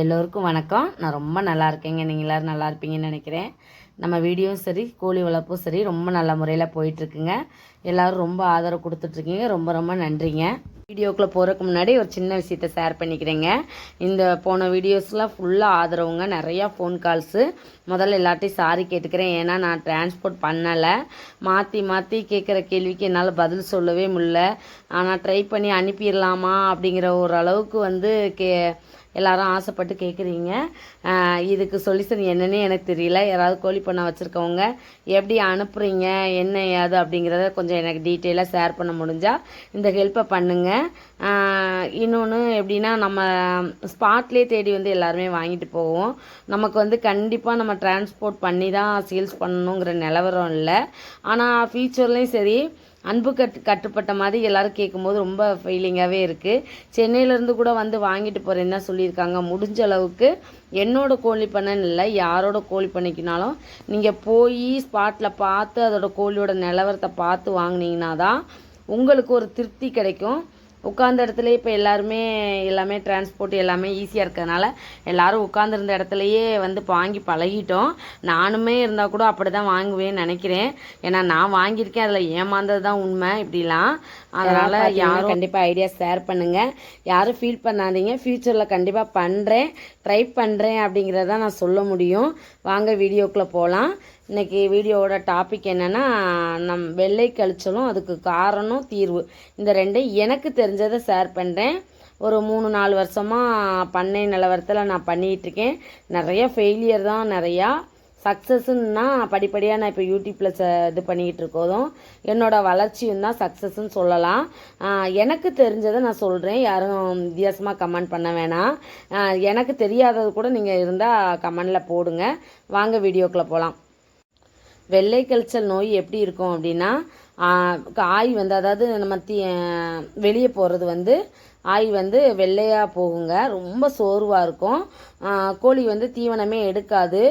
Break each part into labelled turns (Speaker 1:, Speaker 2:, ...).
Speaker 1: எல்லோருக்கும் வணக்கம். நான் ரொம்ப நல்லா இருக்கேங்க. நீங்கள் எல்லோரும் நல்லா இருப்பீங்கன்னு நினைக்கிறேன். நம்ம வீடியோவும் சரி கோழி வளர்ப்பும் சரி ரொம்ப நல்ல முறையில் போயிட்டுருக்குங்க. எல்லோரும் ரொம்ப ஆதரவு கொடுத்துட்ருக்கீங்க. ரொம்ப ரொம்ப நன்றிங்க. வீடியோக்குள்ளே போகிறதுக்கு முன்னாடி ஒரு சின்ன விஷயத்த ஷேர் பண்ணிக்கிறேங்க. இந்த போன வீடியோஸ்லாம் ஃபுல்லாக ஆதரவுங்க. நிறையா ஃபோன் கால்ஸு முதல்ல எல்லாத்தையும் சாரி கேட்டுக்கிறேன். ஏன்னா நான் டிரான்ஸ்போர்ட் பண்ணலை. மாற்றி மாற்றி கேட்குற கேள்விக்கு என்னால் பதில் சொல்லவே முடியல. ஆனால் ட்ரை பண்ணி அனுப்பிடலாமா அப்படிங்கிற ஒரு அளவுக்கு வந்து கே எல்லாரும் ஆசைப்பட்டு கேட்குறீங்க இதுக்கு சொல்யூஷன் என்னன்னு எனக்கு தெரியல. யாராவது கோழி பண்ண வச்சுருக்கவங்க எப்படி அனுப்புகிறீங்க என்ன ஏது அப்படிங்கிறத கொஞ்சம் எனக்கு டீட்டெயிலாக ஷேர் பண்ண முடிஞ்சால் இந்த ஹெல்ப்பை பண்ணுங்கள் இன்னொன்று எப்படின்னா நம்ம ஸ்பாட்லேயே தேடி வந்து எல்லாருமே வாங்கிட்டு போவோம். நமக்கு வந்து கண்டிப்பாக நம்ம டிரான்ஸ்போர்ட் பண்ணி தான் சேல்ஸ் பண்ணணுங்கிற நிலவரம் இல்லை. ஆனால் ஃபியூச்சர்லேயும் சரி அன்பு கட்டு கட்டுப்பட்ட மாதிரி எல்லோரும் கேட்கும்போது ரொம்ப ஃபீலிங்காகவே இருக்குது சென்னையிலேருந்து கூட வந்து வாங்கிட்டு போகிறேன்னு தான் சொல்லியிருக்காங்க முடிஞ்ச அளவுக்கு என்னோடய கோழி பண்ணன்னு இல்லை யாரோட கோழி பண்ணிக்கினாலும் நீங்கள் போய் ஸ்பாட்டில் பார்த்து அதோட கோழியோட நிலவரத்தை பார்த்து வாங்கினீங்கன்னா தான் உங்களுக்கு ஒரு திருப்தி கிடைக்கும். உட்காந்த இடத்துல இப்போ எல்லாருமே எல்லாமே டிரான்ஸ்போர்ட் எல்லாமே ஈஸியாக இருக்கிறதுனால எல்லோரும் உட்காந்துருந்த இடத்துலையே வந்து வாங்கி பழகிட்டோம். நானுமே இருந்தால் கூட அப்படி தான் வாங்குவேன்னு நினைக்கிறேன். ஏன்னா நான் வாங்கியிருக்கேன். அதில் ஏமாந்தது தான் உண்மை. இப்படிலாம். அதனால் யாரும் கண்டிப்பாக ஐடியா ஷேர் பண்ணுங்கள் யாரும் ஃபீல் பண்ணாதீங்க. ஃப்யூச்சரில் கண்டிப்பாக பண்ணுறேன் ட்ரை பண்ணுறேன் அப்படிங்கிறத நான் சொல்ல முடியும். வாங்க வீடியோக்குள்ளே போகலாம் இன்றைக்கி வீடியோவோட டாபிக் என்னென்னா நம் வெள்ளை கழிச்சலும் அதுக்கு காரணம் தீர்வு. இந்த ரெண்டையும் எனக்கு தெரிஞ்சதை ஷேர் பண்ணுறேன் ஒரு மூணு நாலு வருஷமாக பண்ணை நிலவரத்தில் நான் பண்ணிகிட்ருக்கேன் நிறைய ஃபெயிலியர் தான் நிறையா. சக்ஸஸ்ன்னா படிப்படியாக நான் இப்போ யூடியூப்பில் ச இது பண்ணிக்கிட்டு இருக்கோதும் என்னோடய வளர்ச்சியும் தான் சக்ஸஸ்ன்னு சொல்லலாம். எனக்கு தெரிஞ்சதை நான் சொல்கிறேன் யாரும் வித்தியாசமாக கமெண்ட் பண்ண வேணாம். எனக்கு தெரியாதது கூட நீங்கள் இருந்தால் கமெண்டில் போடுங்க. வாங்க வீடியோக்குள்ளே போகலாம் வெள்ளை கழிச்சல் நோய் எப்படி இருக்கும் அப்படின்னா ஆய் வந்து அதாவது நம்ம தீ வெளியே போகிறது வந்து ஆய் வந்து வெள்ளையாக போகுங்க. ரொம்ப சோர்வாக இருக்கும். கோழி வந்து தீவனமே எடுக்காது.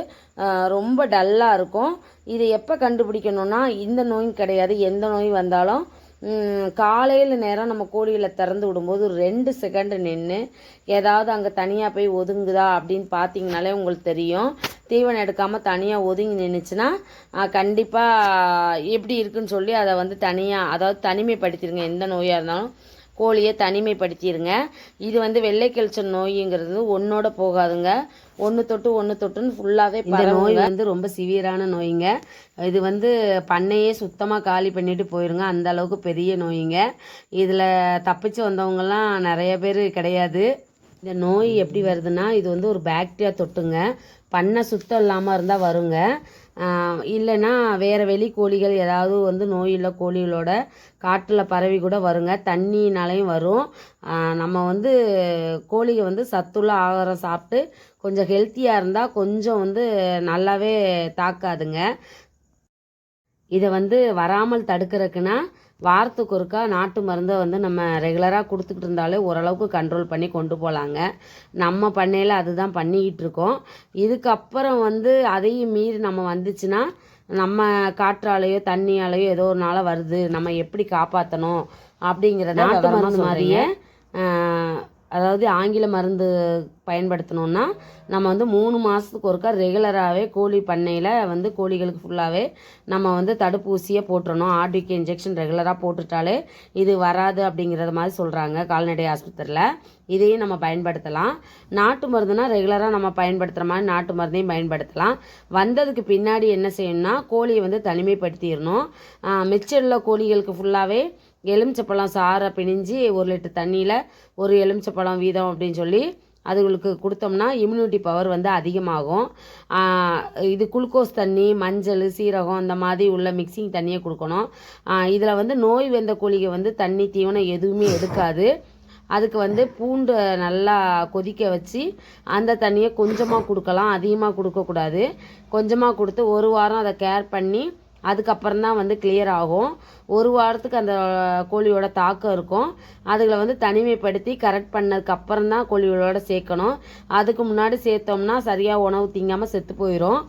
Speaker 1: ரொம்ப டல்லாக இருக்கும். இதை எப்போ கண்டுபிடிக்கணும்னா இந்த நோயும் கிடையாது. எந்த நோய் வந்தாலும் காலையில் நேரம் நம்ம கோழியில் திறந்து விடும்போது ஒரு ரெண்டு செகண்டு நின்று ஏதாவது அங்கே தனியாக போய் ஒதுங்குதா அப்படின்னு பார்த்தீங்கனாலே உங்களுக்கு தெரியும். தீவனம் எடுக்காமல் தனியாக ஒதுங்கி நின்றுச்சுன்னா கண்டிப்பாக எப்படி இருக்குன்னு சொல்லி அதை வந்து தனியாக அதாவது தனிமைப்படுத்திடுங்க. எந்த நோயாக இருந்தாலும் கோழியை தனிமைப்படுத்திடுங்க. இது வந்து வெள்ளை கழிச்சல் நோய்ங்கிறது ஒன்றோட போகாதுங்க. ஒன்று தொட்டு ஒன்று தொட்டுன்னு ஃபுல்லாகவே இந்த நோய் வந்து ரொம்ப சிவியரான நோய்ங்க. இது வந்து பண்ணையே சுத்தமாக காலி பண்ணிட்டு போயிருங்க. அந்த அளவுக்கு பெரிய நோய்ங்க. இதில் தப்பிச்சு வந்தவங்கலாம் நிறைய பேர் கிடையாது. இந்த நோய் எப்படி வருதுன்னா இது வந்து ஒரு பாக்டீரியா தொட்டுங்க. பண்ணை சுத்தம் இல்லாமல் இருந்தால் வருங்க. இல்லைன்னா வேறு வெளி கோழிகள் ஏதாவது வந்து நோயுள்ள கோழிகளோட காட்டில் பரவி கூட வருங்க. தண்ணினாலையும் வரும். நம்ம வந்து கோழிக வந்து சத்துள்ள ஆகாரம் சாப்பிட்டு கொஞ்சம் ஹெல்த்தியாக இருந்தால் கொஞ்சம் வந்து நல்லாவே தாக்காதுங்க. இதை வந்து வராமல் தடுக்கிறதுக்குன்னா வாரத்துக்கு ஒருக்கா நாட்டு மருந்தை வந்து நம்ம ரெகுலராக கொடுத்துக்கிட்டு இருந்தாலே ஓரளவுக்கு கண்ட்ரோல் பண்ணி கொண்டு போகலாங்க நம்ம பண்ணையில் அதுதான் பண்ணிக்கிட்டு இருக்கோம். இதுக்கப்புறம் வந்து அதையும் மீறி நம்ம வந்துச்சுன்னா நம்ம காற்றாலேயோ தண்ணியாலேயோ ஏதோ ஒரு நாளாக வருது. நம்ம எப்படி காப்பாற்றணும் அப்படிங்கிறத நாட்டு மருந்து மாதிரியே அதாவது ஆங்கில மருந்து பயன்படுத்தினோன்னா நம்ம வந்து மூணு மாதத்துக்கு ஒருக்கா ரெகுலராகவே கோழி பண்ணையில் வந்து கோழிகளுக்கு ஃபுல்லாகவே நம்ம வந்து தடுப்பூசியை போட்டுறணும். ஆர்டிக்கு இன்ஜெக்ஷன் ரெகுலராக போட்டுட்டாலே இது வராது அப்படிங்கிறத மாதிரி சொல்கிறாங்க கால்நடை ஆஸ்பத்திரியில். இதையும் நம்ம பயன்படுத்தலாம். நாட்டு மருந்துனா ரெகுலராக நம்ம பயன்படுத்துகிற மாதிரி நாட்டு மருந்தையும் பயன்படுத்தலாம். வந்ததுக்கு பின்னாடி என்ன செய்யணும்னா கோழியை வந்து தனிமைப்படுத்திடணும். மிச்சரில் கோழிகளுக்கு ஃபுல்லாகவே எலுமிச்சப்பழம் சாரை பிணிஞ்சு ஒரு லிட்டர் தண்ணியில் ஒரு எலுமிச்சப்பழம் வீதம் அப்படின்னு சொல்லி அதுகளுக்கு கொடுத்தோம்னா இம்யூனிட்டி பவர் வந்து அதிகமாகும். இது குளுக்கோஸ் தண்ணி மஞ்சள் சீரகம் அந்த மாதிரி உள்ள மிக்சிங் தண்ணியை கொடுக்கணும். இதில் வந்து நோய் வெந்த கோழிகை வந்து தண்ணி தீவனம் எதுவுமே எடுக்காது. அதுக்கு வந்து பூண்டு நல்லா கொதிக்க வச்சு அந்த தண்ணியை கொஞ்சமாக கொடுக்கலாம். அதிகமாக கொடுக்கக்கூடாது. கொஞ்சமாக கொடுத்து ஒரு வாரம் அதை கேர் பண்ணி அதுக்கப்புறம் தான் வந்து கிளியர் ஆகும். ஒரு வாரத்துக்கு அந்த கோழியோட தாக்கம் இருக்கும். அதுகளை வந்து தனிமைப்படுத்தி கரெக்ட் பண்ணதுக்கப்புறம் தான் கோழிகளோட சேர்க்கணும். அதுக்கு முன்னாடி சேர்த்தோம்னா சரியாக உணவு திங்காமல் செத்து போயிடும்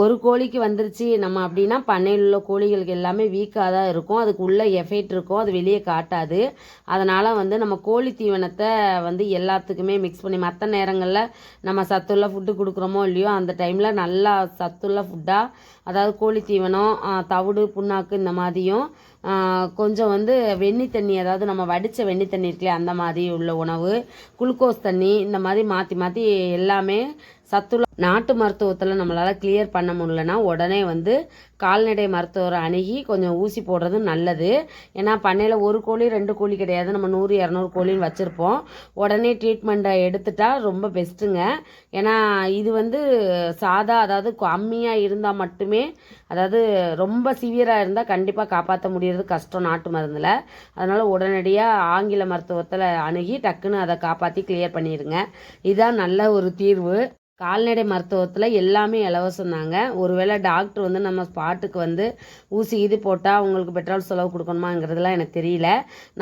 Speaker 1: ஒரு கோழிக்கு வந்துருச்சு நம்ம அப்படின்னா பண்ணையில் உள்ள கோழிகளுக்கு எல்லாமே வீக்காக தான் இருக்கும். அதுக்கு உள்ள எஃபெக்ட் இருக்கும். அது வெளியே காட்டாது. அதனால் வந்து நம்ம கோழி தீவனத்தை வந்து எல்லாத்துக்குமே மிக்ஸ் பண்ணி மற்ற நேரங்களில் நம்ம சத்துள்ள ஃபுட்டு கொடுக்குறோமோ இல்லையோ அந்த டைமில் நல்லா சத்துள்ள ஃபுட்டாக அதாவது கோழி தீவனம் தவிடு புண்ணாக்கு இந்த மாதிரியும் கொஞ்சம் வந்து வெண்ணி தண்ணி அதாவது நம்ம வடித்த வெண்ணி தண்ணி இருக்குல்லையா அந்த மாதிரி உள்ள உணவு குளுக்கோஸ் தண்ணி இந்த மாதிரி மாற்றி மாற்றி எல்லாமே சத்துள்ள நாட்டு மருத்துவத்தில் நம்மளால் கிளியர் பண்ண முடியலன்னா உடனே வந்து கால்நடை மருத்துவரை அணுகி கொஞ்சம் ஊசி போடுறது நல்லது. ஏன்னா பண்ணையில் ஒரு கோழி ரெண்டு கோழி கிடையாது. நம்ம நூறு இரநூறு கோழின்னு வச்சுருப்போம். உடனே ட்ரீட்மெண்ட்டை எடுத்துட்டா ரொம்ப பெஸ்ட்டுங்க ஏன்னா இது வந்து சாதா அதாவது கம்மியாக இருந்தால் மட்டுமே அதாவது ரொம்ப சிவியராக இருந்தால் கண்டிப்பாக காப்பாற்ற முடியறது கஷ்டம் நாட்டு மருந்தில். அதனால் உடனடியாக ஆங்கில மருத்துவத்தில் அணுகி டக்குன்னு அதை காப்பாற்றி கிளியர் பண்ணிடுங்க இதுதான் நல்ல ஒரு தீர்வு. கால்நடை மருத்துவத்தில் எல்லாமே இலவசம் தாங்க. ஒருவேளை டாக்டர் வந்து நம்ம ஸ்பாட்டுக்கு வந்து ஊசி இது போட்டால் உங்களுக்கு பெட்ரோல் செலவு கொடுக்கணுமாங்கிறதுலாம் எனக்கு தெரியல.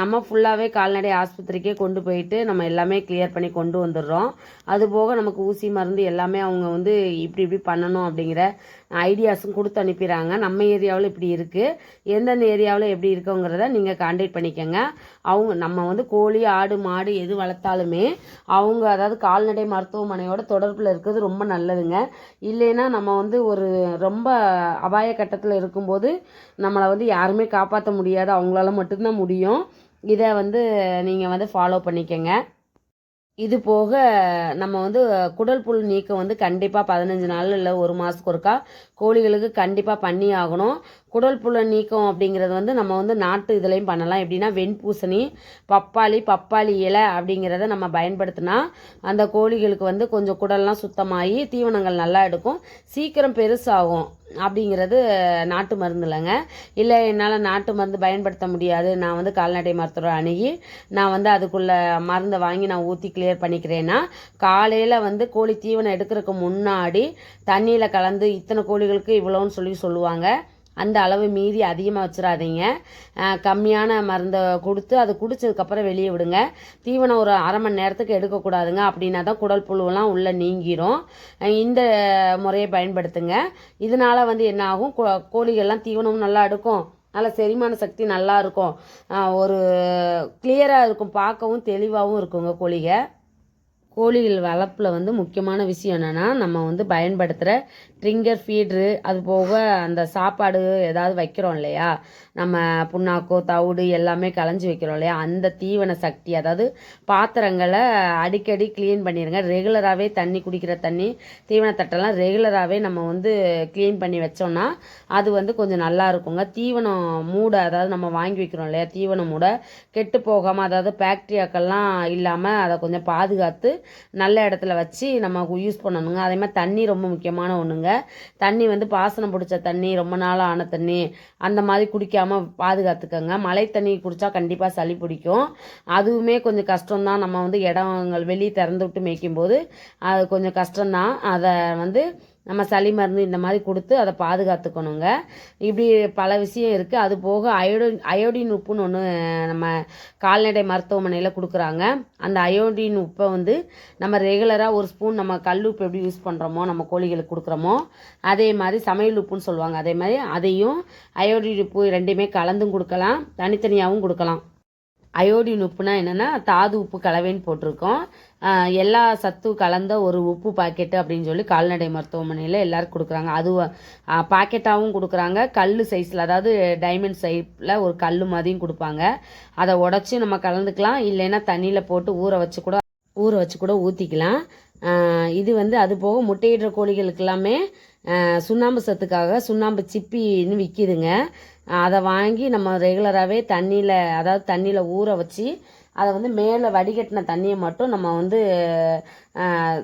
Speaker 1: நம்ம ஃபுல்லாகவே கால்நடை ஆஸ்பத்திரிக்கே கொண்டு போயிட்டு நம்ம எல்லாமே கிளியர் பண்ணி கொண்டு வந்துடுறோம். அது போக நமக்கு ஊசி மருந்து எல்லாமே அவங்க வந்து இப்படி இப்படி பண்ணணும் அப்படிங்கிற ஐடியாஸும் கொடுத்து அனுப்பிடுறாங்க நம்ம ஏரியாவில் இப்படி இருக்குது எந்தெந்த ஏரியாவில் எப்படி இருக்குங்கிறத நீங்கள் கான்டாக்ட் பண்ணிக்கோங்க. அவங்க நம்ம வந்து கோழி ஆடு மாடு எது வளர்த்தாலுமே அவங்க அதாவது கால்நடை மருத்துவமனையோட தொடர்பில் இருக்கிறது ரொம்ப நல்லதுங்க. இல்லைன்னா நம்ம வந்து ஒரு ரொம்ப அபாய கட்டத்தில் இருக்கும்போது நம்மளை வந்து யாருமே காப்பாற்ற முடியாது. அவங்களால மட்டும்தான் முடியும். இதை வந்து நீங்கள் வந்து ஃபாலோ பண்ணிக்கங்க. இது போக நம்ம வந்து குடல் புல் நீக்கம் வந்து கண்டிப்பாக பதினஞ்சு நாள் இல்லை ஒரு மாதத்துக்கு ஒருக்கா கோழிகளுக்கு கண்டிப்பாக பண்ணி ஆகணும். குடல் புழு நீக்கம் அப்படிங்கிறது வந்து நம்ம வந்து நாட்டு இதுலேயும் பண்ணலாம். எப்படின்னா வெண்பூசணி பப்பாளி பப்பாளி இலை அப்படிங்கிறத நம்ம பயன்படுத்தினா அந்த கோழிகளுக்கு வந்து கொஞ்சம் குடல்லாம் சுத்தமாகி தீவனங்கள் நல்லா எடுக்கும். சீக்கிரம் பெருசாகும் அப்படிங்கிறது நாட்டு மருந்து இல்லைங்க. இல்லை என்னால் நாட்டு மருந்து பயன்படுத்த முடியாது. நான் வந்து கால்நடை மருத்துவரை அணுகி நான் வந்து அதுக்குள்ளே மருந்தை வாங்கி நான் ஊற்றி கிளியர் பண்ணிக்கிறேன்னா காலையில் வந்து கோழி தீவனம் எடுக்கிறதுக்கு முன்னாடி தண்ணியில் கலந்து இத்தனை கோழிகளுக்கு இவ்வளோன்னு சொல்லி சொல்லுவாங்க. அந்த அளவு மீறி அதிகமாக வச்சிடாதீங்க கம்மியான மருந்தை கொடுத்து அது குடிச்சதுக்கப்புறம் வெளியே விடுங்க. தீவனம் ஒரு அரை மணி நேரத்துக்கு எடுக்கக்கூடாதுங்க அப்படின்னா தான் குடல் புழுவெல்லாம் உள்ளே நீங்கிரும். இந்த முறையை பயன்படுத்துங்க. இதனால வந்து என்ன ஆகும்? கோ- கோழிகள்லாம் தீவனமும் நல்லா எடுக்கும். நல்ல செரிமான சக்தி நல்லா இருக்கும். ஒரு கிளியராக இருக்கும். பார்க்கவும் தெளிவாகவும் இருக்குங்க கோழிக. கோழிகள் வளர்ப்பில் வந்து முக்கியமான விஷயம் என்னென்னா நம்ம வந்து பயன்படுத்துகிற ட்ரிங்கர் ஃபீட்ரு அது போக அந்த சாப்பாடு ஏதாவது வைக்கிறோம் இல்லையா? நம்ம புண்ணாக்கோ தவிடு எல்லாமே களைஞ்சி வைக்கிறோம் இல்லையா? அந்த தீவன சக்தி அதாவது பாத்திரங்களை அடிக்கடி க்ளீன் பண்ணிடுங்க ரெகுலராகவே தண்ணி குடிக்கிற தண்ணி தீவன தட்டெல்லாம் ரெகுலராகவே நம்ம வந்து க்ளீன் பண்ணி வச்சோம்னா அது வந்து கொஞ்சம் நல்லா இருக்குங்க. தீவனம் மூடை அதாவது நம்ம வாங்கி வைக்கிறோம் இல்லையா? தீவன மூடை கெட்டு போகாமல் அதாவது பாக்டீரியாக்கள்லாம் இல்லாமல் அதை கொஞ்சம் பாதுகாத்து நல்ல இடத்துல வச்சு நம்ம யூஸ் பண்ணணுங்க. அதே மாதிரி தண்ணி ரொம்ப முக்கியமான ஒன்றுங்க தண்ணி வந்து பாசனம் பிடிச்ச தண்ணி ரொம்ப நாள் ஆன தண்ணி அந்த மாதிரி குடிக்காமல் பாதுகாத்துக்கோங்க. மழை தண்ணி குடித்தா கண்டிப்பாக சளி பிடிக்கும். அதுவுமே கொஞ்சம் கஷ்டம்தான். நம்ம வந்து இடங்கள் வெளியே திறந்து விட்டு மேய்க்கும்போது அது கொஞ்சம் கஷ்டம்தான். அதை வந்து நம்ம சளி மருந்து இந்த மாதிரி கொடுத்து அதை பாதுகாத்துக்கணுங்க. இப்படி பல விஷயம் இருக்குது அது போக அயோடின் அயோடின் உப்புன்னு ஒன்று நம்ம கால்நடை மருத்துவமனையில் கொடுக்குறாங்க. அந்த அயோடின் உப்பை வந்து நம்ம ரெகுலராக ஒரு ஸ்பூன் நம்ம கல் உப்பு எப்படி யூஸ் பண்ணுறோமோ நம்ம கோழிகளுக்கு கொடுக்குறோமோ அதே மாதிரி சமையல் உப்புன்னு சொல்லுவாங்க. அதே மாதிரி அதையும் அயோடின் உப்பு ரெண்டையுமே கலந்தும் கொடுக்கலாம். தனித்தனியாகவும் கொடுக்கலாம். அயோடின் உப்புனா என்னென்னா தாது உப்பு கலவைன்னு போட்டிருக்கோம். எல்லா சத்து கலந்த ஒரு உப்பு பாக்கெட்டு அப்படின்னு சொல்லி கால்நடை மருத்துவமனையில் எல்லோரும் கொடுக்குறாங்க. அது பாக்கெட்டாகவும் கொடுக்குறாங்க. கல் சைஸில் அதாவது டைமண்ட் சைஸில் ஒரு கல் மாதிரியும் கொடுப்பாங்க. அதை உடச்சி நம்ம கலந்துக்கலாம். இல்லைன்னா தண்ணியில் போட்டு ஊற வச்சு கூட ஊற வச்சு கூட ஊற்றிக்கலாம் இது வந்து அது போக முட்டையிடுற கோழிகளுக்கு எல்லாமே சுண்ணாம்பு சத்துக்காக சுண்ணாம்பு சிப்பின்னு விற்கிதுங்க அதை வாங்கி நம்ம ரெகுலராகவே தண்ணியில் அதாவது தண்ணியில் ஊற வச்சு அதை வந்து மேலே வடிகட்டின தண்ணியை மட்டும் நம்ம வந்து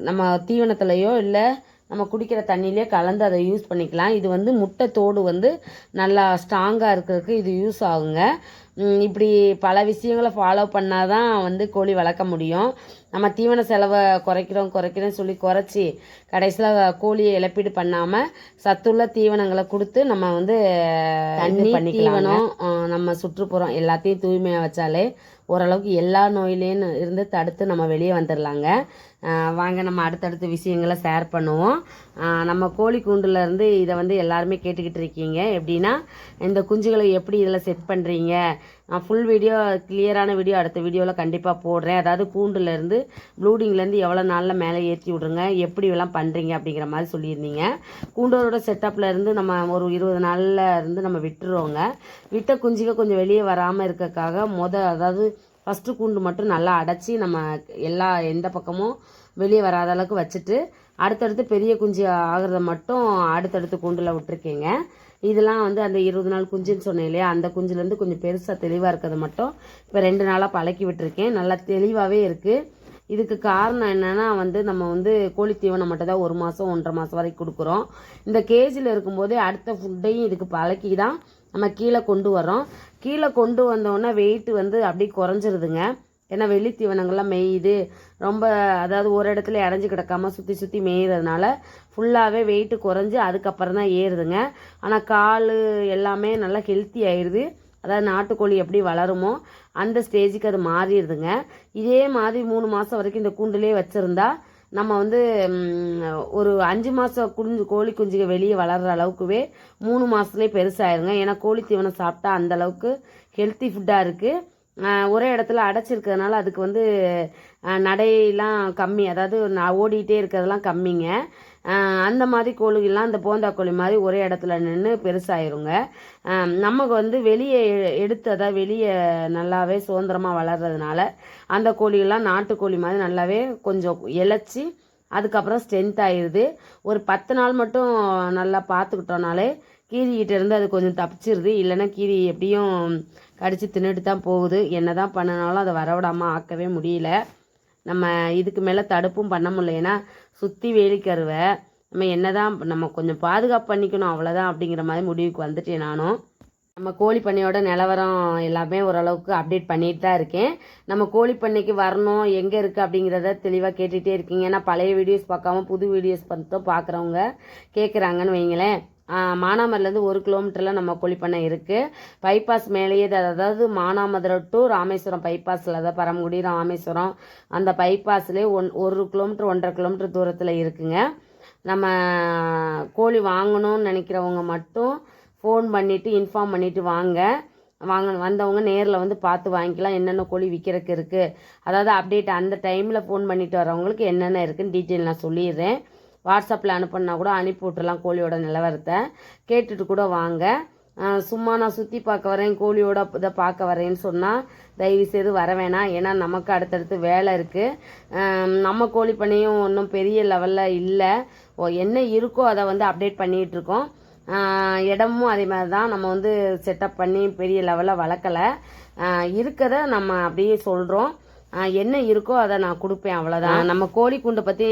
Speaker 1: நம்ம தீவனத்துலேயோ இல்லை நம்ம குடிக்கிற தண்ணியிலே கலந்து அதை யூஸ் பண்ணிக்கலாம். இது வந்து முட்டை தோடு வந்து நல்லா ஸ்ட்ராங்காக இருக்கிறதுக்கு இது யூஸ் ஆகுங்க. இப்படி பல விஷயங்களை ஃபாலோ பண்ணால் தான் வந்து கோழி வளர்க்க முடியும். நம்ம தீவன செலவை குறைக்கிறோம் குறைக்கிறோம் சொல்லி குறைச்சி கடைசியில் கோழியை இழப்பீடு பண்ணாமல் சத்துள்ள தீவனங்களை கொடுத்து நம்ம வந்து தண்ணி தீவனம் நம்ம சுற்றுப்புறம் எல்லாத்தையும் தூய்மையாக வச்சாலே ஓரளவுக்கு எல்லா நோயிலேயும் இருந்து தடுத்து நம்ம வெளியே வந்துடலாங்க வாங்க நம்ம அடுத்தடுத்த விஷயங்களை ஷேர் பண்ணுவோம். நம்ம கோழி கூண்டுலேருந்து இதை வந்து எல்லாருமே கேட்டுக்கிட்டு இருக்கீங்க. எப்படின்னா இந்த குஞ்சுகளை எப்படி இதில் செட் பண்ணுறீங்க நான் ஃபுல் வீடியோ கிளியரான வீடியோ அடுத்த வீடியோவில் கண்டிப்பாக போடுறேன். அதாவது கூண்டுலேருந்து ப்ளூடிங்லேருந்து எவ்வளோ நாளில் மேலே ஏற்றி விட்ருங்க எப்படி எல்லாம் பண்ணுறீங்க அப்படிங்கிற மாதிரி சொல்லியிருந்தீங்க. கூண்டோரோட செட்டப்பில் இருந்து நம்ம ஒரு இருபது நாளில் இருந்து நம்ம விட்டுருவோங்க. விட்ட குஞ்சுக கொஞ்சம் வெளியே வராமல் இருக்கக்காக மொத அதாவது ஃபஸ்ட்டு கூண்டு மட்டும் நல்லா அடைச்சி நம்ம எல்லா எந்த பக்கமும் வெளியே வராத அளவுக்கு வச்சுட்டு அடுத்தடுத்து பெரிய குஞ்சு ஆகிறத மட்டும் அடுத்தடுத்து கூண்டில் விட்டுருக்கீங்க. இதெல்லாம் வந்து அந்த இருபது நாள் குஞ்சுன்னு சொன்னேன் இல்லையா? அந்த குஞ்சுலேருந்து கொஞ்சம் பெருசாக தெளிவாக இருக்கிறத மட்டும் இப்போ ரெண்டு நாளாக பழக்கி விட்டுருக்கேன். நல்லா தெளிவாகவே இருக்குது இதுக்கு காரணம் என்னென்னா வந்து நம்ம வந்து கோழி தீவனம் மட்டும் தான் ஒரு மாதம் ஒன்றரை மாதம் வரைக்கும் கொடுக்குறோம். இந்த கேஜில் இருக்கும்போதே அடுத்த ஃபுட்டையும் இதுக்கு பழக்கி தான் நம்ம கீழே கொண்டு வரோம் கீழே கொண்டு வந்தோடனே வெயிட் வந்து அப்படியே குறைஞ்சிருதுங்க. ஏன்னா வெளி தீவனங்கள்லாம் மேயுது. ரொம்ப அதாவது ஒரு இடத்துல இறஞ்சி கிடக்காம சுற்றி சுற்றி மேயிறதுனால ஃபுல்லாகவே வெயிட்டு குறைஞ்சி அதுக்கப்புறம் தான் ஏறுதுங்க. ஆனால் கால் எல்லாமே நல்லா ஹெல்த்தி ஆயிடுது அதாவது நாட்டுக்கோழி எப்படி வளருமோ அந்த ஸ்டேஜுக்கு அது மாறிடுதுங்க. இதே மாதிரி மூணு மாதம் வரைக்கும் இந்த கூண்டுலேயே வச்சுருந்தா நம்ம வந்து ஒரு அஞ்சு மாதம் குஞ்சு கோழி குஞ்சுக வெளியே வளர்கிற அளவுக்குவே மூணு மாதத்துலேயே பெருசாகிருங்க ஏன்னா கோழி தீவனம் சாப்பிட்டா அந்த அளவுக்கு ஹெல்த்தி ஃபுட்டாக இருக்குது ஒரே இடத்துல அடைச்சிருக்கிறதுனால அதுக்கு வந்து நடையெல்லாம் கம்மி. அதாவது நான் ஓடிட்டே இருக்கிறதெல்லாம் கம்மிங்க. அந்த மாதிரி கோழிகள்லாம் இந்த போந்தா கோழி மாதிரி ஒரே இடத்துல நின்று பெருசாயிருங்க. நமக்கு வந்து வெளியே எ- எடுத்து அதாவது வெளியே நல்லாவே சுதந்திரமாக வளர்றதுனால அந்த கோழிகள்லாம் நாட்டுக்கோழி மாதிரி நல்லாவே கொஞ்சம் இழைச்சி அதுக்கப்புறம் ஸ்ட்ரென்த் ஆயிடுது ஒரு பத்து நாள் மட்டும் நல்லா பார்த்துக்கிட்டோனாலே கீரிக்கிட்டேருந்து அது கொஞ்சம் தப்பிச்சிருது. இல்லைன்னா கீரி எப்படியும் கடிச்சு தின்னுட்டு தான் போகுது. என்ன தான் பண்ணினாலும் அதை வரவிடாமல் ஆக்கவே முடியல. நம்ம இதுக்கு மேலே தடுப்பும் பண்ண முடியல. ஏன்னா சுற்றி வேலிக்கருவை நம்ம என்ன தான் நம்ம கொஞ்சம் பாதுகாப்பு பண்ணிக்கணும் அவ்வளோதான் அப்படிங்கிற மாதிரி முடிவுக்கு வந்துட்டேன் நானும். நம்ம கோழி பண்ணையோட நிலவரம் எல்லாமே ஓரளவுக்கு அப்டேட் பண்ணிட்டு தான் இருக்கேன். நம்ம கோழி பண்ணைக்கு வரணும் எங்கே இருக்குது அப்படிங்கிறத தெளிவாக கேட்டுகிட்டே இருக்கீங்க. ஏன்னா பழைய வீடியோஸ் பார்க்காம புது வீடியோஸ் பார்த்தோம் பார்க்குறவங்க கேட்குறாங்கன்னு வைங்களேன். மானாமதுலேருந்து ஒரு கிலோமீட்டரில் நம்ம கோழி பண்ணை இருக்குது பைபாஸ் மேலேயே தான் அதாவது மானாமதுரை டு ராமேஸ்வரம் பைபாஸில் தான் பரமக்குடி ராமேஸ்வரம் அந்த பைபாஸ்லேயே ஒன் ஒரு கிலோமீட்டர் ஒன்றரை கிலோமீட்டர் தூரத்தில் இருக்குங்க. நம்ம கோழி வாங்கணும்னு நினைக்கிறவங்க மட்டும் ஃபோன் பண்ணிவிட்டு இன்ஃபார்ம் பண்ணிவிட்டு வாங்க. வாங்க வந்தவங்க நேரில் வந்து பார்த்து வாங்கிக்கலாம் என்னென்ன கோழி விற்கிறதுக்கு இருக்குது அதாவது அப்டேட் அந்த டைமில் ஃபோன் பண்ணிட்டு வரவங்களுக்கு என்னென்ன இருக்குதுன்னு டீட்டெயில் நான் சொல்லிடுறேன். வாட்ஸ்அப்பில் அனுப்புனா கூட அனுப்பி விட்டுலாம் கோழியோட நிலவரத்தை. கேட்டுட்டு கூட வாங்க. சும்மா நான் சுற்றி பார்க்க வரேன் கோழியோட இதை பார்க்க வரேன்னு சொன்னால் தயவு செய்து வர வேணாம். ஏன்னா நமக்கு அடுத்தடுத்து வேலை இருக்குது நம்ம கோழி பண்ணையும் ஒன்றும் பெரிய லெவலில் இல்லை. ஓ என்ன இருக்கோ அதை வந்து அப்டேட் பண்ணிகிட்டு இருக்கோம். இடமும் அதே மாதிரி தான். நம்ம வந்து செட்டப் பண்ணி பெரிய லெவலில் வளர்க்கலை. இருக்கிறத நம்ம அப்படியே சொல்கிறோம் என்ன இருக்கோ அதை நான் கொடுப்பேன் அவ்வளோதான் நம்ம கோழி கூண்டை பற்றி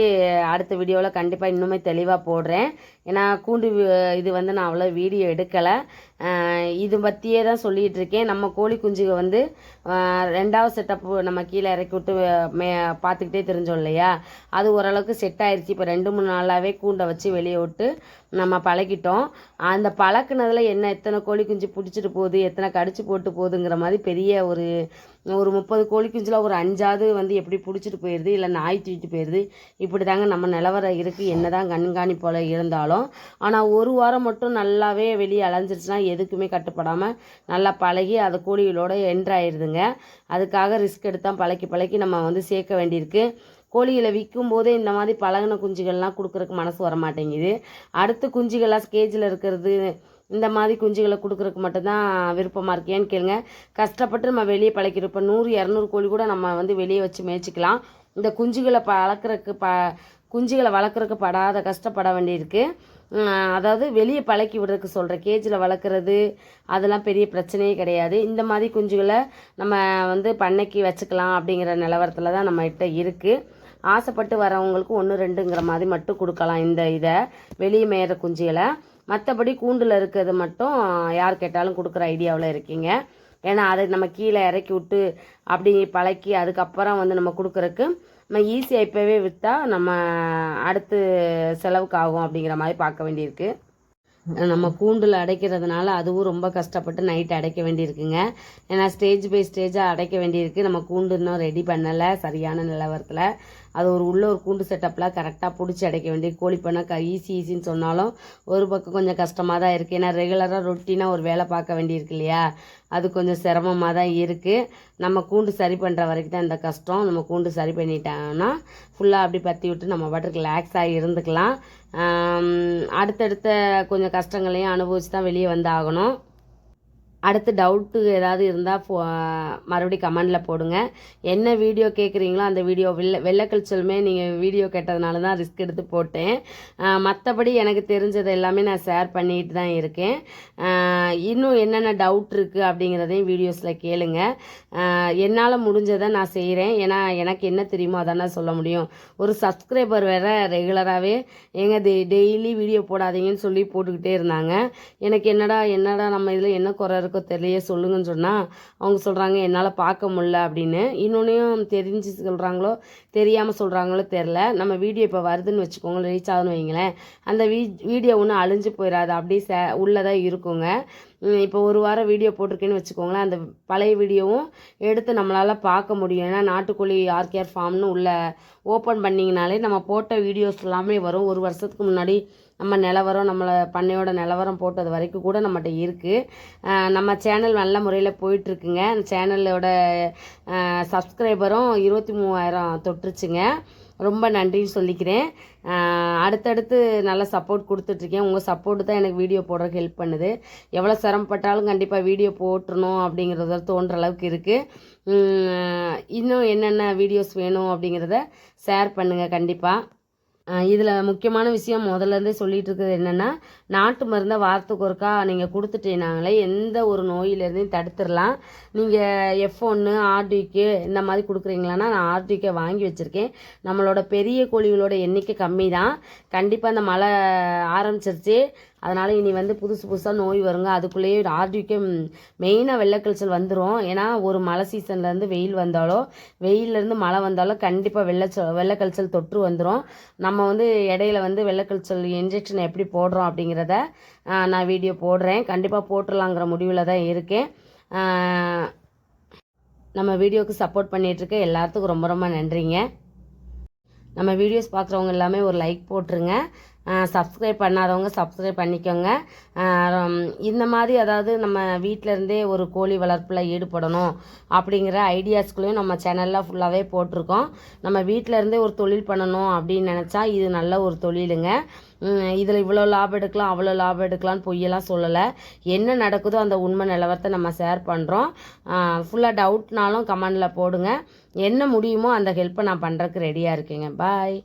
Speaker 1: அடுத்த வீடியோவில் கண்டிப்பாக இன்னுமே தெளிவாக போடுறேன். ஏன்னா கூண்டு இது வந்து நான் அவ்வளோ வீடியோ எடுக்கலை. இது பற்றியே தான் சொல்லிகிட்டு இருக்கேன். நம்ம கோழி குஞ்சுக வந்து ரெண்டாவது செட்டப் நம்ம கீழே இறக்கி விட்டு மே பார்த்துக்கிட்டே தெரிஞ்சோம் இல்லையா? அது ஓரளவுக்கு செட் ஆயிடுச்சு இப்போ ரெண்டு மூணு நாளாகவே கூண்டை வச்சு வெளியே விட்டு நம்ம பழகிட்டோம். அந்த பழக்கினதில் என்ன எத்தனை கோழி குஞ்சு பிடிச்சிட்டு போகுது எத்தனை கடிச்சு போட்டு போகுதுங்கிற மாதிரி பெரிய ஒரு ஒரு முப்பது கோழி குஞ்சில் ஒரு அஞ்சாவது வந்து எப்படி பிடிச்சிட்டு போயிடுது இல்லை நாய் தூக்கிட்டு போயிடுது இப்படி தாங்க நம்ம நிலவரம் இருக்குது என்ன தான் கண்காணிப்போல் இருந்தாலும் ஆனால் ஒரு வாரம் மட்டும் நல்லாவே வெளியே அலைஞ்சிருச்சுன்னா எதுக்குமே கட்டுப்படாமல் நல்லா பழகி அது கோழிகளோட என்ட்ராயிருதுங்க அதுக்காக ரிஸ்க் எடுத்தால் பழக்கி பழக்கி நம்ம வந்து சேர்க்க வேண்டியிருக்கு. கோழிகளை விற்கும் போதே இந்த மாதிரி பழகின குஞ்சுகள்லாம் கொடுக்குறக்கு மனசு வர மாட்டேங்குது அடுத்து குஞ்சுகள்லாம் ஸ்கேஜில் இருக்கிறது இந்த மாதிரி குஞ்சுகளை கொடுக்குறக்கு மட்டும்தான் விருப்பமாக இருக்கு. ஏன்னு கேளுங்க கஷ்டப்பட்டு நம்ம வெளியே பழக்கிறோம் இப்போ நூறு இரநூறு கோழி கூட நம்ம வந்து வெளியே வச்சு மேய்ச்சிக்கலாம். இந்த குஞ்சுகளை பழக்கிறதுக்கு ப குஞ்சுகளை வளர்க்குறதுக்கு படாத கஷ்டப்பட வேண்டியிருக்கு. அதாவது வெளியே பழக்கி விடுறதுக்கு சொல்கிறேன் கேஜில் வளர்க்குறது அதெல்லாம் பெரிய பிரச்சனையே கிடையாது. இந்த மாதிரி குஞ்சுகளை நம்ம வந்து பண்ணைக்கு வச்சுக்கலாம் அப்படிங்கிற நிலவரத்தில் தான் நம்மகிட்ட இருக்குது ஆசைப்பட்டு வரவங்களுக்கு ஒன்று ரெண்டுங்கிற மாதிரி மட்டும் கொடுக்கலாம் இந்த இதை வெளியே மேயிற குஞ்சுகளை. மற்றபடி கூண்டில் இருக்கிறது மட்டும் யார் கேட்டாலும் கொடுக்குற ஐடியாவில் இருக்கீங்க. ஏன்னா அதை நம்ம கீழே இறக்கி விட்டு அப்படி பழக்கி அதுக்கப்புறம் வந்து நம்ம கொடுக்குறக்கு நம்ம ஈஸியாக இப்போவே விற்றா நம்ம அடுத்து செலவுக்கு ஆகும் அப்படிங்கிற மாதிரி பார்க்க வேண்டியிருக்கு. நம்ம கூண்டில் அடைக்கிறதுனால அதுவும் ரொம்ப கஷ்டப்பட்டு நைட் அடைக்க வேண்டியிருக்குங்க. ஏன்னா ஸ்டேஜ் பை ஸ்டேஜாக அடைக்க வேண்டியிருக்கு. நம்ம கூண்டு இன்னும் ரெடி பண்ணலை சரியான நிலவரத்தில். அது ஒரு உள்ள ஒரு கூண்டு செட்டப்லாம் கரெக்டாக பிடிச்சி அடைக்க வேண்டிய கோழி பண்ண க ஈஸி ஈஸின்னு சொன்னாலும் ஒரு பக்கம் கொஞ்சம் கஷ்டமாக தான் இருக்குது ஏன்னா ரெகுலராக ரொட்டீனாக ஒரு வேலை பார்க்க வேண்டியிருக்கு இல்லையா? அது கொஞ்சம் சிரமமாக தான் இருக்குது நம்ம கூண்டு சரி பண்ணுற வரைக்கும் தான் இந்த கஷ்டம். நம்ம கூண்டு சரி பண்ணிட்டாங்கன்னா ஃபுல்லாக அப்படி பற்றி விட்டு நம்ம பாட்டுக்கு ரிலாக்ஸாக இருந்துக்கலாம். அடுத்தடுத்த கொஞ்சம் கஷ்டங்களையும் அனுபவிச்சு தான் வெளியே வந்து ஆகணும் அடுத்து டவுட்டு ஏதாவது இருந்தால் ஃபோ மறுபடியும் கமெண்டில் போடுங்க. என்ன வீடியோ கேட்குறீங்களோ அந்த வீடியோ வெள்ளை வெள்ளைக்கல்ச்சலுமே நீங்கள் வீடியோ கேட்டதுனால தான் ரிஸ்க் எடுத்து போட்டேன். மற்றபடி எனக்கு தெரிஞ்சது எல்லாமே நான் ஷேர் பண்ணிட்டு தான் இருக்கேன். இன்னும் என்னென்ன டவுட் இருக்குது அப்படிங்கிறதையும் வீடியோஸில் கேளுங்க. என்னால் முடிஞ்சதை நான் செய்கிறேன் ஏன்னா எனக்கு என்ன தெரியுமோ அதான் நான் சொல்ல முடியும். ஒரு சப்ஸ்கிரைபர் வேற ரெகுலராகவே எங்க டெய்லி வீடியோ போடாதீங்கன்னு சொல்லி போட்டுக்கிட்டே இருந்தாங்க. எனக்கு என்னடா என்னடா நம்ம இதில் என்ன குறை இருக்கோ தெரியலையே சொல்லுங்கன்னு சொன்னால் அவங்க சொல்கிறாங்க என்னால் பார்க்க முடில அப்படின்னு. இன்னொன்னையும் தெரிஞ்சு சொல்கிறாங்களோ தெரியாமல் சொல்கிறாங்களோ தெரில நம்ம வீடியோ இப்போ வருதுன்னு வச்சுக்கோங்களேன் ரீச் ஆகுதுன்னு வைங்களேன். அந்த வீ வீடியோ ஒன்றும் அழிஞ்சு போயிடாது அப்படியே சே உள்ளதாக இருக்குங்க. இப்போ ஒரு வாரம் வீடியோ போட்டிருக்கேன்னு வச்சுக்கோங்களேன். அந்த பழைய வீடியோவும் எடுத்து நம்மளால் பார்க்க முடியும். ஏன்னா நாட்டுக்கோழி ஆர்கேர் ஃபார்ம்னு உள்ள ஓப்பன் பண்ணிங்கனாலே நம்ம போட்ட வீடியோஸ் எல்லாமே வரும். ஒரு வருஷத்துக்கு முன்னாடி நம்ம நிலவரம் நம்மளை பண்ணையோட நிலவரம் போட்டது வரைக்கும் கூட நம்மகிட்ட இருக்குது நம்ம சேனல் நல்ல முறையில் போயிட்டுருக்குங்க. அந்த சேனலோட சப்ஸ்கிரைபரும் இருபத்தி மூவாயிரம் தொட்டுருச்சுங்க. ரொம்ப நன்றின்னு சொல்லிக்கிறேன். அடுத்தடுத்து நல்ல சப்போர்ட் கொடுத்துட்ருக்கேன். உங்கள் சப்போர்ட்டு தான் எனக்கு வீடியோ போடுறதுக்கு ஹெல்ப் பண்ணுது. எவ்வளோ சிரமப்பட்டாலும் கண்டிப்பாக வீடியோ போட்டுறணும் அப்படிங்கிறத தோன்ற அளவுக்கு இருக்குது இன்னும் என்னென்ன வீடியோஸ் வேணும் அப்படிங்கிறத ஷேர் பண்ணுங்கள் கண்டிப்பாக இதில் முக்கியமான விஷயம் முதல்ல இருந்தே சொல்லிட்டு இருக்கிறது என்னென்னா நாட்டு மருந்தை வாரத்துக்கு ஒருக்கா நீங்கள் கொடுத்துட்டீங்கனாங்களே எந்த ஒரு நோயிலேருந்தையும் தடுத்துடலாம். நீங்கள் எஃப் ஒன்று ஆர்டிக்கு இந்த மாதிரி கொடுக்குறீங்களான்னா நான் ஆர்டிக்கை வாங்கி வச்சுருக்கேன். நம்மளோட பெரிய கோழிகளோட எண்ணிக்கை கம்மி தான் கண்டிப்பாக அந்த மழை ஆரம்பிச்சிருச்சு. அதனால் இனி வந்து புதுசு புதுசாக நோய் வருங்க. அதுக்குள்ளேயே ஆர்டிக்கே மெயினாக வெள்ளைக்கழிச்சல் வந்துடும் ஏன்னா ஒரு மழை சீசன்லேருந்து வெயில் வந்தாலோ வெயிலேருந்து மழை வந்தாலோ கண்டிப்பாக வெள்ளைச்சல் வெள்ளைக்கழிச்சல் தொற்று வந்துடும் நம்ம வந்து இடையில வந்து வெள்ளைக்கழிச்சல் இன்ஜெக்ஷன் எப்படி போடுறோம் அப்படிங்கிறத நான் வீடியோ போடுறேன். கண்டிப்பாக போட்டுடலாங்கிற முடிவில் தான் இருக்கேன். நம்ம வீடியோவுக்கு சப்போர்ட் பண்ணிகிட்ருக்க எல்லாத்துக்கும் ரொம்ப ரொம்ப நன்றிங்க. நம்ம வீடியோஸ் பார்க்குறவங்க எல்லாமே ஒரு லைக் போட்டுருங்க. சப்ஸ்கிரைப் பண்ணாதவங்க சப்ஸ்கிரைப் பண்ணிக்கோங்க. இந்த மாதிரி அதாவது நம்ம வீட்டிலருந்தே ஒரு கோழி வளர்ப்பில் ஈடுபடணும் அப்படிங்கிற ஐடியாஸ்களையும் நம்ம சேனலில் ஃபுல்லாகவே போட்டிருக்கோம். நம்ம வீட்டிலருந்தே ஒரு தொழில் பண்ணணும் அப்படின்னு நினச்சா இது நல்ல ஒரு தொழிலுங்க. இதில் இவ்வளோ லாபம் எடுக்கலாம் அவ்வளோ லாபம் எடுக்கலாம்னு பொய்யெல்லாம் சொல்லலை. என்ன நடக்குதோ அந்த உண்மை நிலவரத்தை நம்ம ஷேர் பண்ணுறோம் ஃபுல்லாக டவுட்னாலும் கமெண்டில் போடுங்க. என்ன முடியுமோ அந்த ஹெல்ப்பை நான் பண்ணுறதுக்கு ரெடியாக இருக்கேங்க. பாய்